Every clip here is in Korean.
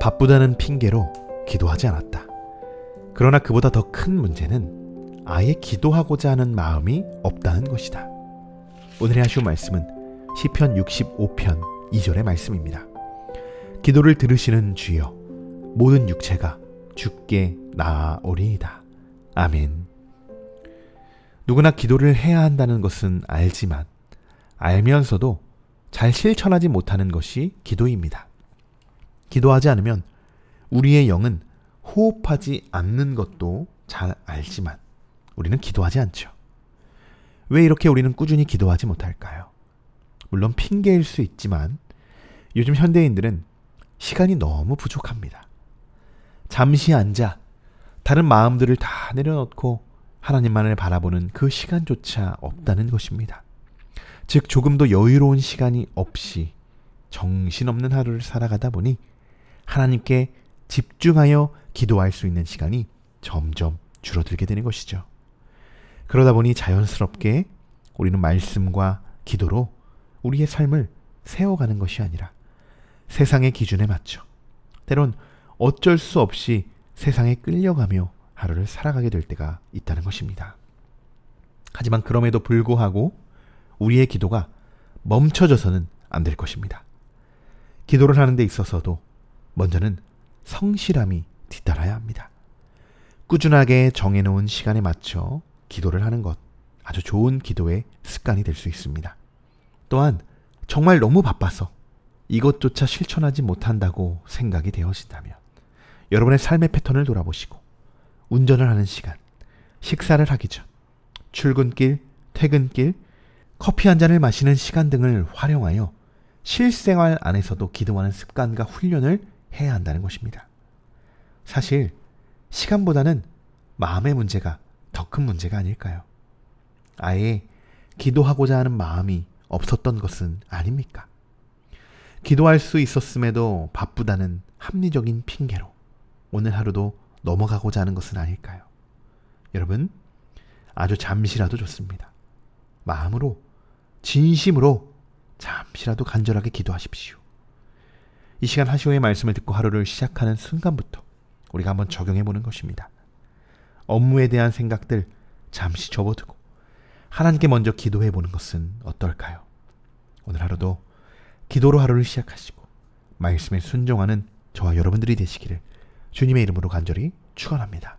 바쁘다는 핑계로 기도하지 않았다. 그러나 그보다 더 큰 문제는 아예 기도하고자 하는 마음이 없다는 것이다. 오늘의 하시오 말씀은 시편 65편 2절의 말씀입니다. 기도를 들으시는 주여 모든 육체가 주께 나아오리이다. 아멘. 누구나 기도를 해야 한다는 것은 알지만 알면서도 잘 실천하지 못하는 것이 기도입니다. 기도하지 않으면 우리의 영은 호흡하지 않는 것도 잘 알지만 우리는 기도하지 않죠. 왜 이렇게 우리는 꾸준히 기도하지 못할까요? 물론 핑계일 수 있지만 요즘 현대인들은 시간이 너무 부족합니다. 잠시 앉아 다른 마음들을 다 내려놓고 하나님만을 바라보는 그 시간조차 없다는 것입니다. 즉 조금도 여유로운 시간이 없이 정신없는 하루를 살아가다 보니 하나님께 집중하여 기도할 수 있는 시간이 점점 줄어들게 되는 것이죠. 그러다 보니 자연스럽게 우리는 말씀과 기도로 우리의 삶을 세워가는 것이 아니라 세상의 기준에 맞춰 때론 어쩔 수 없이 세상에 끌려가며 하루를 살아가게 될 때가 있다는 것입니다. 하지만 그럼에도 불구하고 우리의 기도가 멈춰져서는 안 될 것입니다. 기도를 하는 데 있어서도 먼저는 성실함이 뒤따라야 합니다. 꾸준하게 정해놓은 시간에 맞춰 기도를 하는 것 아주 좋은 기도의 습관이 될 수 있습니다. 또한 정말 너무 바빠서 이것조차 실천하지 못한다고 생각이 되어진다면 여러분의 삶의 패턴을 돌아보시고 운전을 하는 시간, 식사를 하기 전, 출근길, 퇴근길, 커피 한 잔을 마시는 시간 등을 활용하여 실생활 안에서도 기도하는 습관과 훈련을 해야 한다는 것입니다. 사실 시간보다는 마음의 문제가 더 큰 문제가 아닐까요? 아예 기도하고자 하는 마음이 없었던 것은 아닙니까? 기도할 수 있었음에도 바쁘다는 합리적인 핑계로 오늘 하루도 넘어가고자 하는 것은 아닐까요? 여러분, 아주 잠시라도 좋습니다. 마음으로, 진심으로 잠시라도 간절하게 기도하십시오. 이 시간 하시오의 말씀을 듣고 하루를 시작하는 순간부터 우리가 한번 적용해 보는 것입니다. 업무에 대한 생각들 잠시 접어두고 하나님께 먼저 기도해 보는 것은 어떨까요? 오늘 하루도 기도로 하루를 시작하시고 말씀에 순종하는 저와 여러분들이 되시기를 주님의 이름으로 간절히 축원합니다.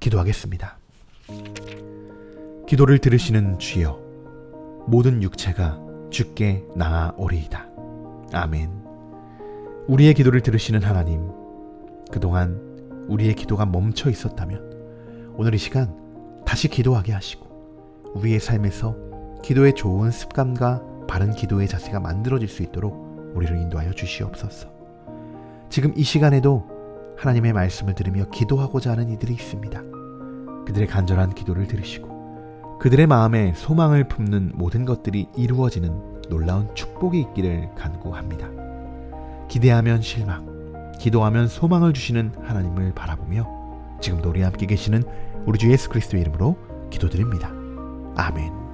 기도하겠습니다. 기도를 들으시는 주여 모든 육체가 주께 나아오리이다. 아멘. 우리의 기도를 들으시는 하나님 그동안 우리의 기도가 멈춰 있었다면 오늘 이 시간 다시 기도하게 하시고 우리의 삶에서 기도의 좋은 습관과 바른 기도의 자세가 만들어질 수 있도록 우리를 인도하여 주시옵소서. 지금 이 시간에도 하나님의 말씀을 들으며 기도하고자 하는 이들이 있습니다. 그들의 간절한 기도를 들으시고 그들의 마음에 소망을 품는 모든 것들이 이루어지는 놀라운 축복이 있기를 간구합니다. 기대하면 실망, 기도하면 소망을 주시는 하나님을 바라보며 지금도 우리 함께 계시는 우리 주 예수 그리스도의 이름으로 기도드립니다. 아멘.